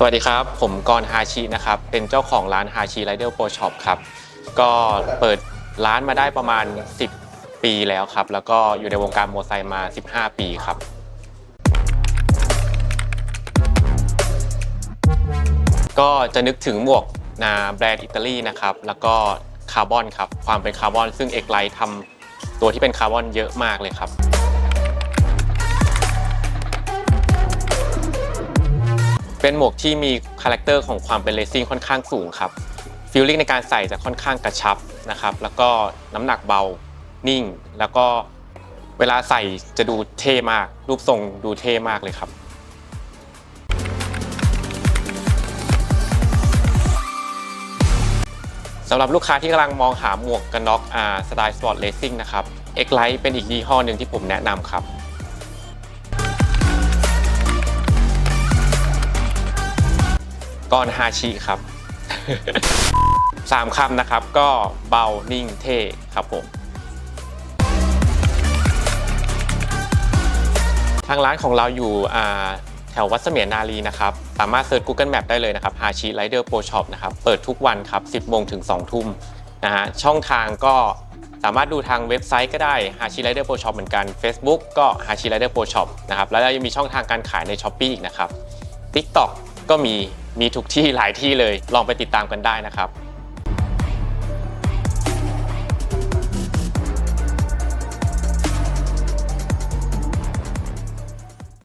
สวัสดีครับ ผมกรฮาชินะครับ เป็นเจ้าของร้านฮาชิไรเดอร์โปรช็อปครับ ก็เปิดร้านมาได้ประมาณ 10 ปีแล้วครับ แล้วก็อยู่ในวงการมอเตอร์ไซค์มา 15 ปีครับ ก็จะนึกถึงหมวกนาแบรนด์อิตาลีนะครับ แล้วก็คาร์บอนครับ ความเป็นคาร์บอน ซึ่งเอกไลท์ทำตัวที่เป็นคาร์บอนเยอะมากเลยครับ เป็นหมวกที่มีคาแรคเตอร์ของความเป็นเลสซิ่งค่อนข้างสูงครับฟีลลิ่งในการใส่จะค่อนข้างกระชับนะครับ แล้วก็น้ำหนักเบานิ่ง แล้วก็เวลาใส่จะดูเท่มาก รูปทรงดูเท่มากเลยครับสำหรับลูกค้าที่กำลังมองหาหมวกกันน็อกอาสไตล์สปอร์ตเลสซิ่งนะครับเอ็กไลท์เป็นอีกยี่ห้อหนึ่งที่ผมแนะนำครับ กรฮาชิครับ สามคำนะครับก็เบานิ่งเท่ครับผม ทางร้านของเราอยู่แถววัดเสมียนนารีนะครับ สามารถเซิร์ช Google Map ได้เลยนะครับฮาชิไรเดอร์โปรช็อปนะครับ เปิดทุกวันครับ 10โมงถึง2ทุ่มนะฮะช่องทางก็สามารถดูทางเว็บไซต์ก็ได้ h a c h i Rider Pro Shop เหมือนกัน Facebook ก็ h a c h i Rider Pro Shop นะครับ แล้วยังมีช่องทางการขายใน s h อ p e e อีกนะครับ TikTok ก็มีมีทุกที่หลายที่เลยลองไปติดตามกันได้นะครับ